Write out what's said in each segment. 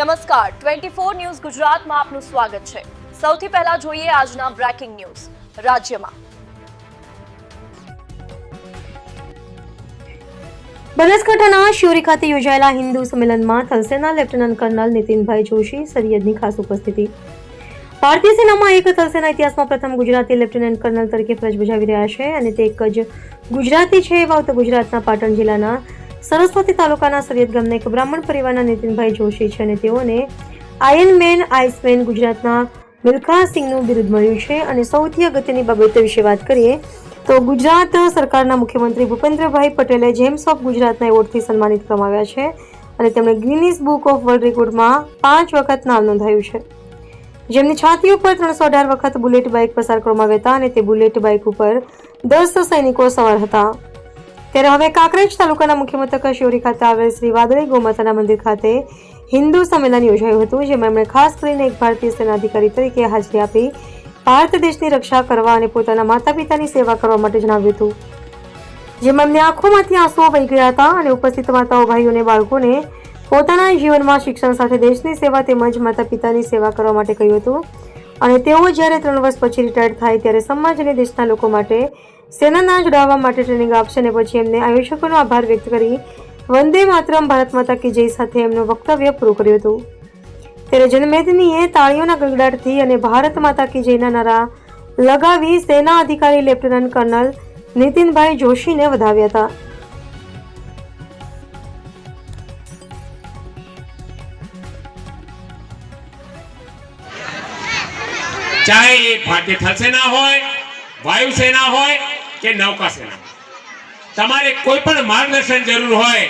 નમસ્કાર. Twenty four news ગુજરાતમાં આપનું સ્વાગત છે. સૌથી પહેલા જોઈએ આજના બ્રેકિંગ ન્યૂઝ. રાજ્યમાં. બનાસકાંઠાના શિવરી ખાતે યોજાયેલા હિન્દુ સંમેલનમાં થલસેના લેફ્ટનન્ટ કર્નલ નીતિનભાઈ જોશી સૈયદની ખાસ ઉપસ્થિતિ. ભારતીય સેનામાં એક થલસેના ઇતિહાસમાં પ્રથમ ગુજરાતી લેફ્ટનન્ટ કર્નલ તરીકે ફરજ બજાવી રહ્યા છે અને તે એક જ ગુજરાતી છે એવા ગુજરાતના પાટણ જિલ્લાના સરસ્વતી તાલુકાના સરિયદ ગામના એક બ્રાહ્મણ પરિવારના નીતિનભાઈ જોશી છે અને તેઓને આયન મેન આઈસમેન ગુજરાતના મિલ્ખાસિંહનું બિરુદ મળ્યું છે. અને સૌથી અગત્યની બાબત વિશે વાત કરીએ તો ગુજરાત સરકારના મુખ્યમંત્રી ભૂપેન્દ્રભાઈ પટેલે જેમ્સ ઓફ ગુજરાતના એવોર્ડથી સન્માનિત કરવામાં છે અને તેમણે ગિનિસ બુક ઓફ વર્લ્ડ રેકોર્ડમાં પાંચ વખત નામ નોંધાયું છે. જેમની છાતી ઉપર ત્રણસો અઢાર વખત બુલેટ બાઇક પસાર કરવામાં આવ્યા હતા અને તે બુલેટ બાઇક ઉપર દસ સૈનિકો સવાર હતા. ત્યારે હવે કાંકરેજ તાલુકાના મુખ્ય મથક શિવરી ખાતે આવેલ શ્રી વાદળી ગોમાતાના મંદિર ખાતે હિન્દુ સંમેલન યોજાયું હતું, જેમાં એમણે ખાસ કરીને એક ભારતીય સેના અધિકારી તરીકે હાજરી આપી ભારત દેશની રક્ષા કરવા અને પોતાના માતા પિતાની સેવા કરવા માટે જણાવ્યું હતું. જેમાં એમની આંખોમાંથી આંસુઓ વહી ગયા હતા અને ઉપસ્થિત માતાઓ, ભાઈઓ અને બાળકોને પોતાના જીવનમાં શિક્ષણ સાથે દેશની સેવા તેમજ માતા પિતાની સેવા કરવા માટે કહ્યું હતું. અને તેઓ જ્યારે ત્રણ વર્ષ પછી રિટાયર્ડ થાય, ત્યારે સમાજ અને દેશના લોકો માટે સેનાના જોડાવા માટે ટ્રેનિંગ આપશે અને પછી એમને આયોજકોનો આભાર વ્યક્ત કરી વંદે માતરમ ભારત માતા કી જય સાથે એમનું વક્તવ્ય પૂરું કર્યું હતું. ત્યારે જનમેદનીએ તાળીઓના ગગડાટથી અને ભારત માતા કી જયના નારા લગાવી સેના અધિકારી લેફ્ટનન્ટ કર્નલ નીતિનભાઈ જોશીને વધાવ્યા હતા. ચાહે એ ભારતીય થલસેના હોય, વાયુસેના હોય કે નૌકાસેના તમારે કોઈ પણ માર્ગદર્શન જરૂર હોય,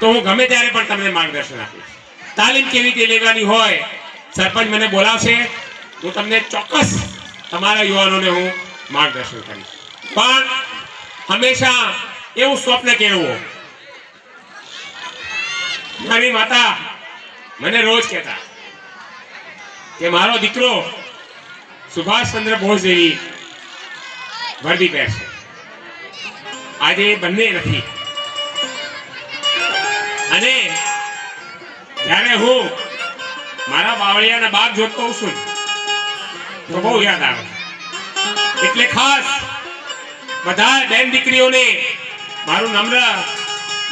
તો હું ગમે ત્યારે પણ તમને માર્ગદર્શન આપીશ. તાલીમ કેવી રીતે લેવાની હોય, સરપંચ મને બોલાવશે હું તમને ચોક્કસ તમારા યુવાનોને હું માર્ગદર્શન કરીશ. પણ હંમેશા એવું સ્વપ્ન કેળવો. મારી માતા મને રોજ કહેતા કે, મારો દીકરો સુભાષચંદ્ર બોઝ જેવી વર્દી પહેરશે. આજે બંને નથી. અને જ્યારે હું મારા બાવળિયાના બાપ જોતો હોઉં છું તો બહુ યાદ આવે. એટલે ખાસ બધા બેન દીકરીઓને મારું નમ્ર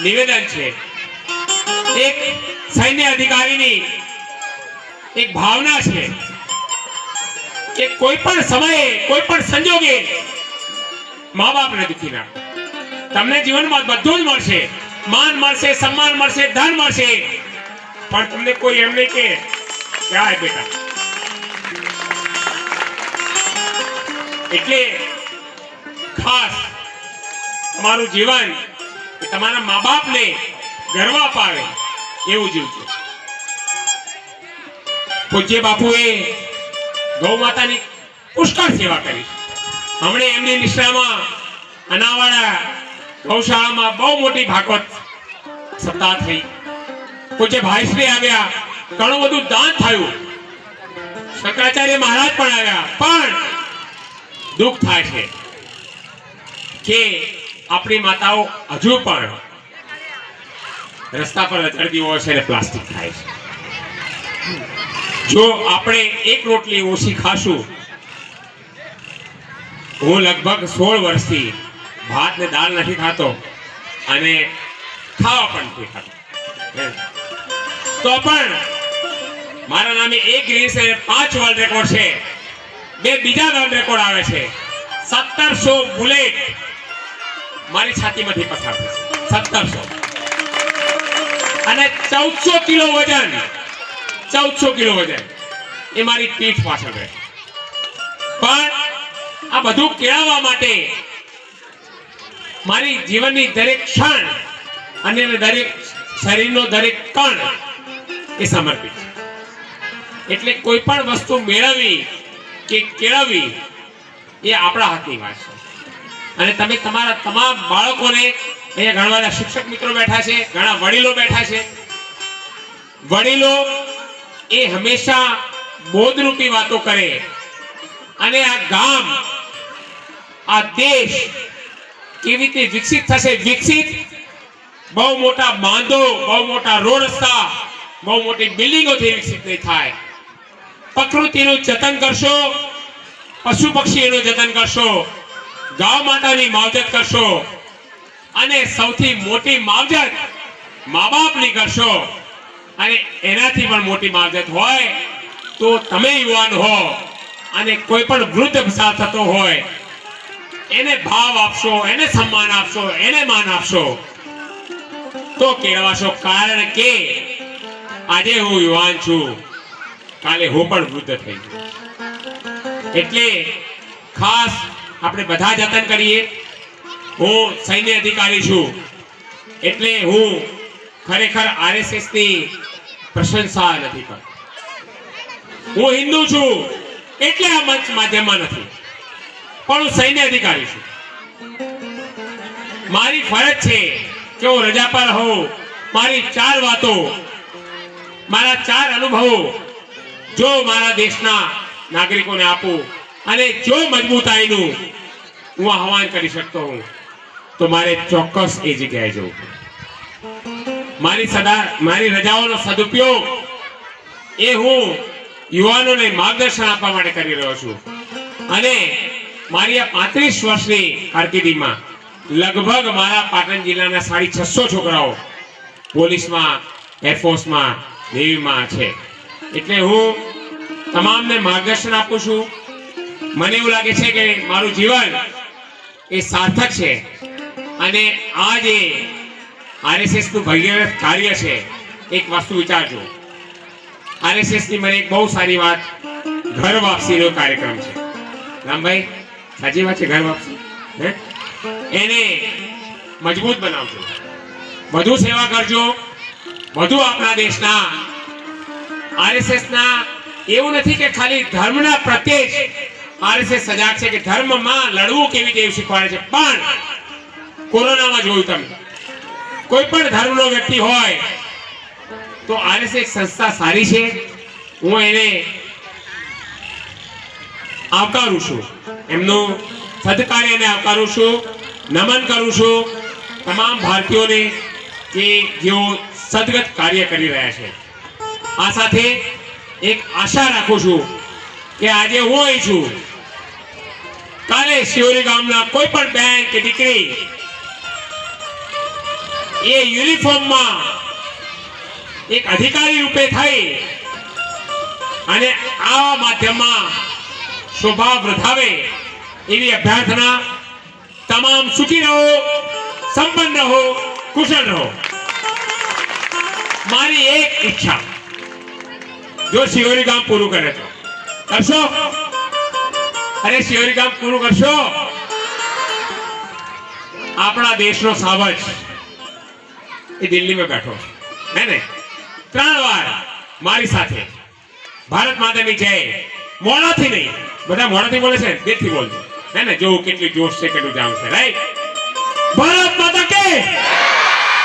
નિવેદન છે, એક સૈન્ય અધિકારીની એક ભાવના છે કે કોઈ પણ સમયે, કોઈ પણ સંજોગે મા બાપને દુખી ના. તમને જીવનમાં બધું જ મળશે. માન મળશે, સન્માન મળશે, ધન મળશે. પણ તમને કોઈ એમ નહીં કે ક્યાં બેટા. એટલે ખાસ તમારું જીવન તમારા મા બાપને ગર્વ અપાવે એવું જીવજો પૂજ્ય બાપુએ ગૌ માતાની પુષ્કળ સેવા કરી. હમણે એમની નિષ્ઠામાં અનાવાડા ગૌશાળામાં બહુ મોટી ભાગવત સત્તા થઈ. પૂજ્ય ભાઈશ્રી આવ્યા, ઘણું બધું દાન થયું. શંકરાચાર્ય મહારાજ પણ આવ્યા, પણ દુઃખ થાય છે કે આપણી માતાઓ હજુ પણ રસ્તા પર રખડતી હોય છે પ્લાસ્ટિક ખાય છે. જો આપણે એક રોટલી ઓછી ખાશું હું લગભગ સોળ વર્ષથી ભાત ને દાળ નથી ખાતો અને ખાવા પણ નથી ખાતો. તો પણ મારા નામે એક ગ્રીસ પાંચ વર્લ્ડ રેકોર્ડ છે. બે બીજા વર્લ્ડ રેકોર્ડ આવે છે. સત્તરસો બુલેટ મારી છાતીમાંથી પસાર થશે. સત્તરસો. અને ચૌદસો કિલો વજન, ચૌદસો કિલો વજન એ મારી પીઠ પાછળ રહે. પણ આ બધું કેળવવા માટે મારી જીવનની દરેક ક્ષણ અને દરેક શરીરનો દરેક કણ એ સમર્પિત છે. એટલે કોઈ પણ વસ્તુ મેળવવી કે કેળવવી એ આપણા હાથની વાત છે. અને તમે તમારા તમામ બાળકોને અહીંયા ઘણા બધા શિક્ષક મિત્રો બેઠા છે, ઘણા વડીલો બેઠા છે. વડીલો એ હંમેશા બોધરૂપી વાતો કરે. અને આ ગામ આ દેશ કેવી રીતે વિકસિત થશે? વિકસિત? બહુ મોટા બાંધો, બહુ મોટા રોડ રસ્તા, બહુ મોટી બિલ્ડિંગોથી વિકસિત નહીં થાય. પ્રકૃતિનું જતન કરશો, પશુ પક્ષીઓનું જતન કરશો ગૌ માતાની માવજત કરશો, અને સૌથી મોટી માવજત મા બાપની કરશો. અને એનાથી પણ મોટી માવજત હોય તો તમે યુવાન હો અને કોઈ પણ વૃદ્ધ પસાર થતો હોય એને ભાવ આપશો, એને સન્માન આપશો, એને માન આપશો. તો કેળવાશો કારણ કે આજે હું યુવાન છું. કાલે હું પણ વૃદ્ધ થઈ ગયો. એટલે ખાસ આપણે બધા જતન કરીએ. હું સૈન્ય અધિકારી છું. એટલે હું ખરેખર આરએસએસની પ્રશંસા નથી કરતો. હું હિન્દુ છું. એટલે આ મંચ માધ્યમમાં નથી. પણ હું સૈન્ય અધિકારી છું. મારી ફરજ છે કે હું રજા પર હોઉં. મારી ચાર વાતો, મારા ચાર અનુભવો જો મારા દેશના નાગરિકોને આપું અને જો મજબૂતાઈનું હું આહવાન કરી શકતો હું તો મારે ચોક્કસ એ જગ્યાએ જવું મારી સદા, મારી રજાઓનો સદુપયોગ એ હું યુવાનોને માર્ગદર્શન આપવા માટે કરી રહ્યો છું. અને મારી આ પાંત્રીસ વર્ષની કારકિર્દીમાં લગભગ મારા પાટણ જિલ્લાના સાડી છસો છોકરાઓ પોલીસમાં, એરફોર્સમાં, નેવીમાં છે. એટલે હું તમામને માર્ગદર્શન આપું છું. મને એવું લાગે છે કે મારું જીવન એ સાર્થક છે અને આ જે આરએસએસનું ભગીરથ કાર્ય છે, એક વસ્તુ વિચારજો. આરએસએસની મને એક બહુ સારી વાત ઘર વાપસીનો કાર્યક્રમ છે. રામભાઈ? સાચી વાત છે, ઘર વાપસી હે? એને મજબૂત બનાવજો. વધુ સેવા કરજો. વધુ આપણા દેશના. આરએસએસના, એવું નથી કે ખાલી ધર્મના પ્રત્યે જ આરએસએસ સજાગ છે કે ધર્મમાં લડવું કેવી રીતે શીખવાડે છે. પણ કોરોનામાં જોયું તમે. કોઈ પણ ધર્મનો વ્યક્તિ હોય, તો આરએસએસ સંસ્થા સારી છે. હું એને આવકારું છું. એમનું સદકાર્યને આવકારું છું, નમન કરું છું તમામ ભારતીયોને કે જેઓ સદગત કાર્ય કરી રહ્યા છે. આ સાથે એક આશા રાખું છું કે આજે હું અહીં છું. કાલે શિવરી ગામના કોઈ પણ બેન કે દીકરી એ યુનિફોર્મમાં એક અધિકારી રૂપે થઈ અને આવા માધ્યમમાં શોભા વધાવે એવી અભ્યર્થના તમામ સુખી રહો સંપન્ન રહો કુશળ રહો મારી એક ઈચ્છા. જો શિવરી કામ પૂરું કરે તો. કરશો? અરે શિવરી કામ પૂરું કરશો? આપણા દેશનો સાવજ એ દિલ્હીમાં બેઠો હે ને? ત્રણ વાર મારી સાથે. ભારત માતાની જય. મોડાથી નહીં. બધા મોડાથી બોલે છે દેખથી બોલજો. ને ને જોવું કેટલી જોશ છે, કેટલું જામ છે રાઈટ ભારત માતા કે!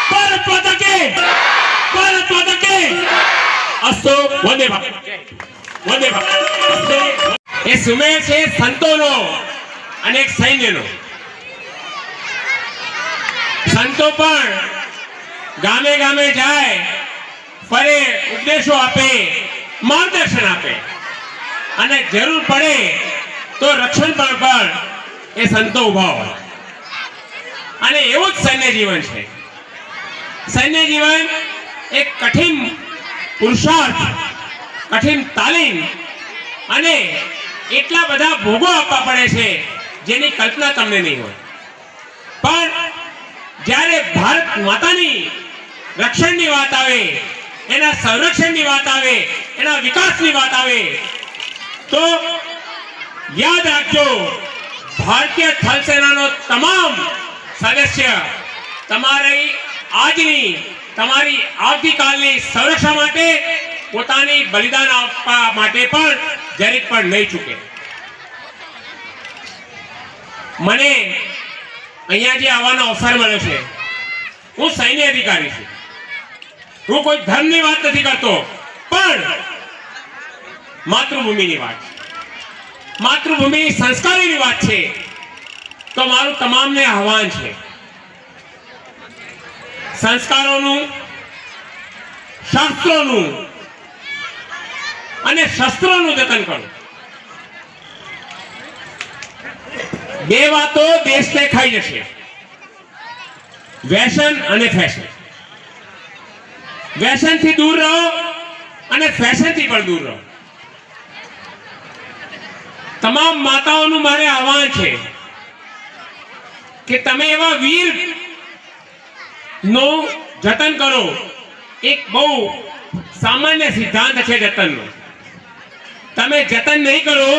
ભારત માતા કે! ભારત માતા કે! અસ્તો વંદે ભારત. વંદે ભારત. એ સુમેર છે સંતોનો અને એક સૈન્યનો. સંતો પણ ગામે ગામે જાય, ફરે, ઉપદેશો આપે, માર્ગદર્શન આપે. અને જરૂર પડે તો રક્ષણ પણ પણ એ સંતો ઊભા હોય. અને એવું જ સૈન્ય જીવન છે. સૈન્ય જીવન એક કઠિન પુરુષાર્થ, કઠિન તાલીમ અને એટલા બધા ભોગો આપવા પડે છે જેની કલ્પના તમને નહીં હોય. પણ જ્યારે ભારત માતાની રક્ષણની વાત આવે, એના સંરક્ષણની વાત આવે, એના વિકાસની વાત આવે તો યાદ રાખજો, ભારતીય થલ સેનાનો તમામ સદસ્ય તમારી આજની, તમારી આવતીકાલની સંરક્ષણ માટે પોતાની બલિદાન આપવા માટે પણ જરીક પણ નહીં ચૂકે. મને અહીંયા જે આવવાનો અવસર મળ્યો છે, હું સૈન્ય અધિકારી છું. હું કોઈ ધર્મની વાત નથી કરતો, પણ માતૃભૂમિની વાત માતૃભૂમિ સંસ્કારીની વાત છે. તો મારું તમામને આહવાન છે. સંસ્કારોનું, શાસ્ત્રોનું અને શસ્ત્રોનું જતન કરો બે વાતો દેશને ખાઈ જશે. વ્યસન અને ફેશન વ્યસનથી દૂર રહો અને ફેશનથી પણ દૂર રહો. તમામ માતાઓનું મારે આહવાન છે કે તમે એવા વીરનું જતન કરો. એક બહુ સામાન્ય સિદ્ધાંત છે જતનનો. તમે જતન નહીં કરો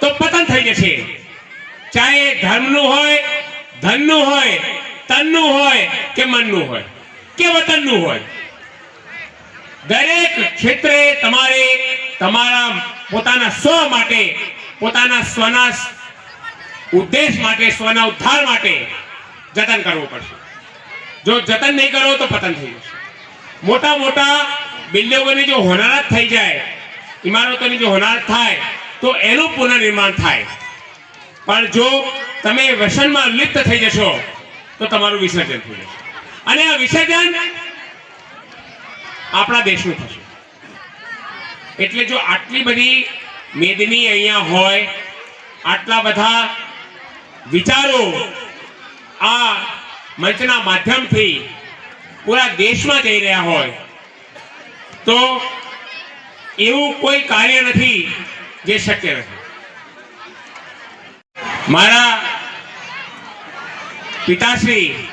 તો પતન થઈ જશે. ચાહે ધર્મનું હોય, ધનનું હોય, તનનું હોય કે મનનું હોય, કે વતનનું હોય. દરેક ક્ષેત્રે તમારે તમારા પોતાના સ્વ માટે પોતાના સ્વના ઉદ્દેશ માટે, સ્વના ઉદ્ધાર માટે જતન કરવું પડશે. જો જતન નહીં કરો તો પતન થઈ જશે. મોટા મોટા બિલ્ડિંગોની જો હોનારત થઈ જાય, ઇમારતોની જો હોનારત થાય, તો એનું પુનર્નિર્માણ થાય. પણ જો તમે વ્યસનમાં લિપ્ત થઈ જશો, તો તમારું વિસર્જન થઈ જશે. અને આ વિસર્જન આપણા દેશનું થશે. એટલે જો આટલી બધી મેદની અહીંયા હોય. આટલા બધા વિચારો આ મંચના માધ્યમથી પૂરા દેશમાં જઈ રહ્યા હોય. તો એવું કોઈ કાર્ય નથી જે શક્ય નથી. મારા પિતાશ્રી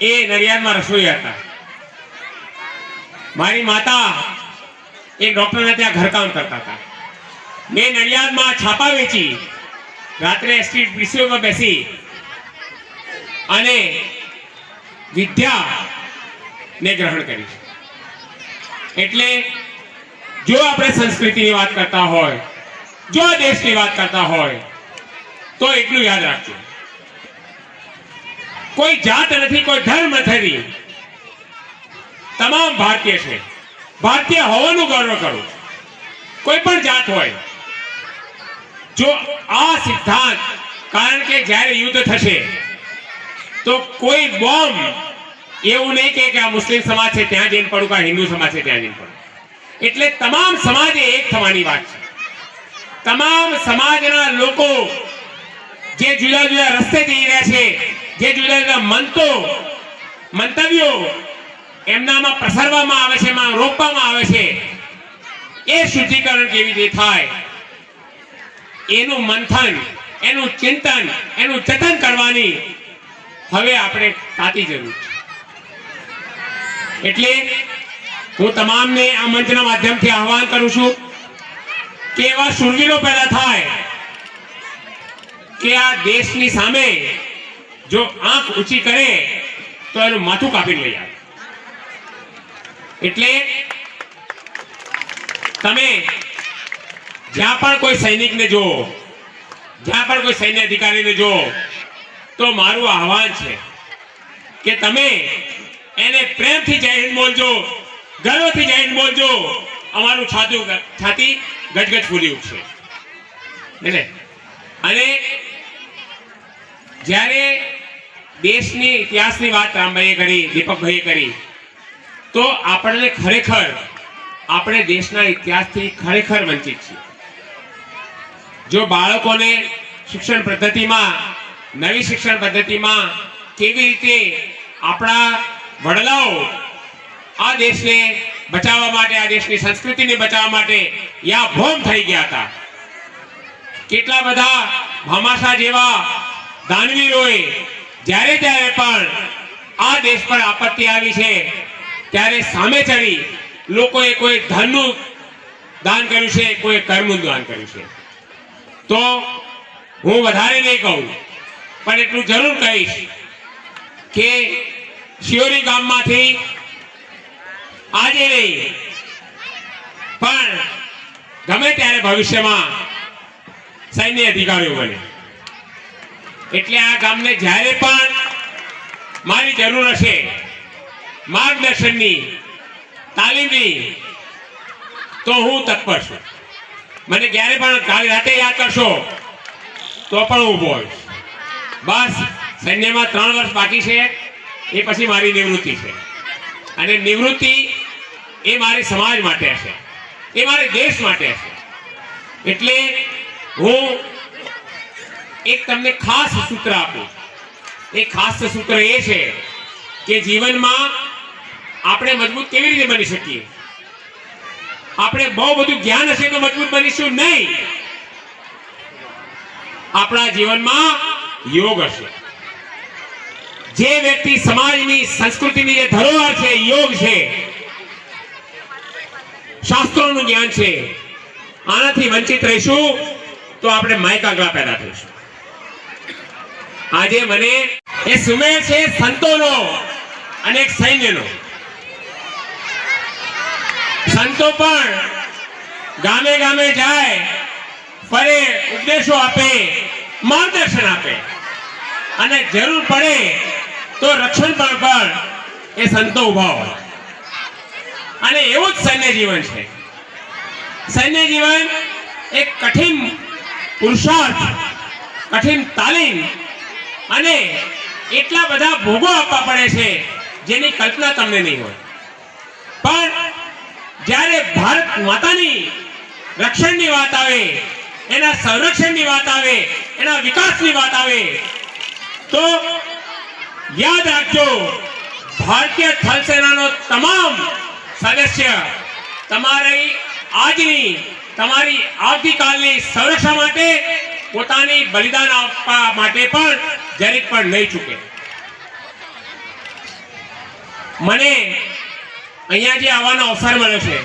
એ નડિયાદમાં રસોઈ હતા. મારી માતા એ ડોક્ટરના ત્યાં ઘરકામ કરતા હતા. મેં નડિયાદમાં છાપા વેચી, રાત્રે સ્ટ્રીટ પીસીઓમાં બેસી અને વિદ્યા ને ગ્રહણ કરી. એટલે જો આપણે સંસ્કૃતિની વાત કરતા હોય, જો દેશની વાત કરતા હોય, તો એટલું યાદ રાખજો. કોઈ જાત નથી, કોઈ ધર્મ નથી. તમામ ભારતીય છે. ભારતીય હોવાનું ગૌરવ કરો. કોઈ પણ જાત હોય જો આ સિદ્ધાંત, કારણ કે જ્યારે યુદ્ધ થશે, તો કોઈ બોમ્બ એવું નહીં કે આ મુસ્લિમ સમાજ છે, ત્યાં જઈને પડું કે હિન્દુ સમાજ છે, ત્યાં જઈને પડું. એટલે તમામ સમાજે એક થવાની વાત છે. તમામ સમાજના લોકો જે જુદા જુદા રસ્તે જઈ રહ્યા છે, જે જુદા જુદા મંતો, મંતવ્યો એમનામાં પ્રસારવામાં આવે છે, એમાં રોપવામાં આવે છે, એ શુદ્ધિકરણ કેવી રીતે થાય એનું મંથન, એનું ચિંતન, એનું જતન કરવાની હવે આપણે તાતી જરૂર એટલે હું તમામને આ મંચના માધ્યમથી આહવાન કરું છું કે એવા સુરવીરો પેદા થાય કે આ દેશની સામે જો આંખ ઊંચી કરે તો એનું માથું કાપી લઈ આવે. એટલે તમે જ્યાં પણ કોઈ સૈનિકને જો જ્યાં પણ કોઈ સૈન્ય અધિકારીને જો તો મારું આહવાન છે કે તમે એને પ્રેમથી જય હિન્દ બોલજો, ગર્વથી જય હિન્દ બોલજો. અમારું છાતું છાતી ગજગજ ફૂલી ઉઠશે. એટલે અને જ્યારે દેશની ઇતિહાસની વાત રામભાઈએ કરી, દીપકભાઈએ કરી, તો આપણને ખરેખર, આપણે દેશના ઇતિહાસથી ખરેખર વંચિત છીએ. જો બાળકોને શિક્ષણ પદ્ધતિમાં, નવી શિક્ષણ પદ્ધતિમાં કેવી રીતે આપણા વડલાઓ આ દેશને બચાવવા માટે, આ દેશની સંસ્કૃતિને બચાવવા માટે યા ભોમ થઈ ગયા હતા? કેટલા બધા ભામાશા જેવા દાનવીરોએ જ્યારે ત્યારે પણ આ દેશ પર આપત્તિ આવી છે, ત્યારે સામે ચડી લોકોએ કોઈ ધનનું દાન કર્યું છે, કોઈ કર્મનું દાન કર્યું છે. તો હું વધારે નહીં કહું, પણ એટલું જરૂર કહીશ કે શિયોરી ગામમાંથી આજે નહીં, પણ ગમે ત્યારે ભવિષ્યમાં સૈન્ય અધિકારીઓ બને. એટલે આ ગામને જ્યારે પણ મારી જરૂર હશે, માર્ગદર્શનની, તાલીમની, તો હું તત્પર છું. મને ક્યારે પણ કાલે રાતે યાદ કરશો, તો પણ હું ઊભો બસ, સૈન્યમાં ત્રણ વર્ષ બાકી છે, એ પછી મારી નિવૃત્તિ છે. અને નિવૃત્તિ એ મારે સમાજ માટે હશે એ મારે દેશ માટે હશે એટલે હું એક તમને ખાસ સૂત્ર આપું. એ ખાસ સૂત્ર એ છે કે જીવનમાં આપણે મજબૂત કેવી રીતે બની શકીએ? આપણે બહુ બધું જ્ઞાન હશે તો મજબૂત બનીશું નહીં. આપણા જીવનમાં યોગ હશે. જે વ્યક્તિ સમાજની, સંસ્કૃતિની જે ધરોહર છે, યોગ છે. શાસ્ત્રોનું જ્ઞાન છે. આનાથી વંચિત રહીશું તો આપણે માયકાગલા પેદા થઈશું. આજે મને એ સુમેળ છે સંતોનો અને એક સૈન્યનો. સંતો પણ ગામે ગામે જાય, ફરે, ઉપદેશો આપે, માર્ગદર્શન આપે. અને જરૂર પડે તો રક્ષણ પણ પણ એ સંતો ઊભા હોય. અને એવું જ સૈન્ય જીવન છે. સૈન્ય જીવન એક કઠિન પુરુષાર્થ, કઠિન તાલીમ અને એટલા બધા ભોગો આપવા પડે છે જેની કલ્પના તમને નહીં હોય. પણ જ્યારે ભારત માતાની રક્ષણની વાત આવે, એના સંરક્ષણની વાત આવે, એના વિકાસની વાત આવે, તો યાદ રાખજો, ભારતીય થલ સેનાનો તમામ સદસ્ય તમારી આજની, તમારી આવતીકાલની સંરક્ષણ માટે પોતાની બલિદાન આપવા માટે પણ જરીક પણ નહીં ચૂકે. મને અહીંયા જે આવવાનો અવસર મળ્યો છે.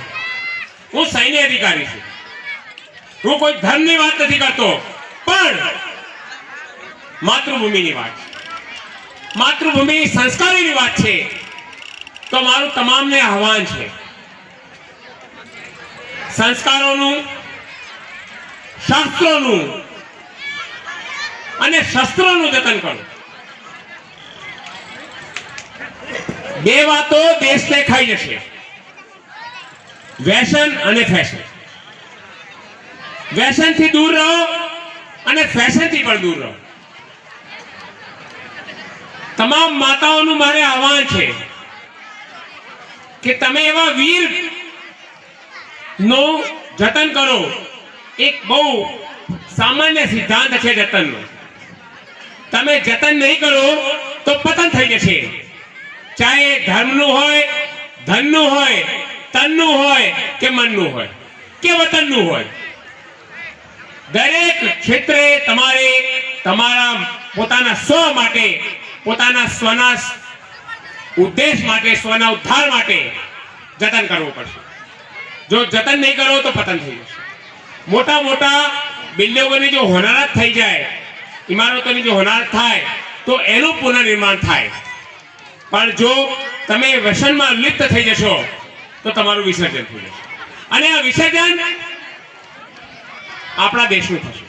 હું સૈન્ય અધિકારી છું. હું કોઈ ધર્મની વાત નથી કરતો, પણ માતૃભૂમિની વાત માતૃભૂમિ સંસ્કારીની વાત છે. તો મારું તમામને આહવાન છે. સંસ્કારોનું, શાસ્ત્રોનું અને શસ્ત્રોનું જતન કરો. બે વાતો દેશને ખાઈ જશે વ્યસન અને ફેશન વ્યસનથી દૂર રહો અને ફેશનથી પણ દૂર રહો. તમામ માતાઓનું મારે આહવાન છે કે તમે એવા વીરનું જતન કરો. એક બહુ સામાન્ય સિદ્ધાંત છે જતનનો. તમે જતન નહીં કરો તો પતન થઈ જશે ચાહે ધર્મનું હોય, ધનનું હોય, તનનું હોય કે મનનું હોય, કે વતનનું હોય. દરેક ક્ષેત્રે તમારે તમારા પોતાના સ્વ માટે, પોતાના સ્વના ઉદ્દેશ માટે, સ્વના ઉદ્ધાર માટે જતન કરવું પડશે. જો જતન નહીં કરો તો પતન થઈ જશે. મોટા મોટા બિલ્ડિંગોની જો હોનારત થઈ જાય, ઇમારતોની જો હોનારત થાય, તો એનું પુનર્નિર્માણ થાય. પણ જો તમે વ્યસનમાં લિપ્ત થઈ જશો, તો તમારું વિસર્જન થઈ જશે. અને આ વિસર્જન આપણા દેશનું થશે.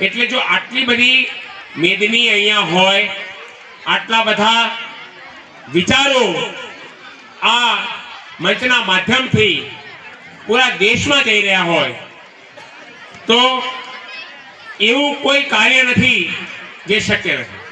એટલે જો આટલી બધી મેદની અહીંયા હોય, આટલા બધા વિચારો આ મંચના માધ્યમથી પૂરા દેશમાં જઈ રહ્યા હોય, તો એવું કોઈ કાર્ય નથી જે શક્ય નથી.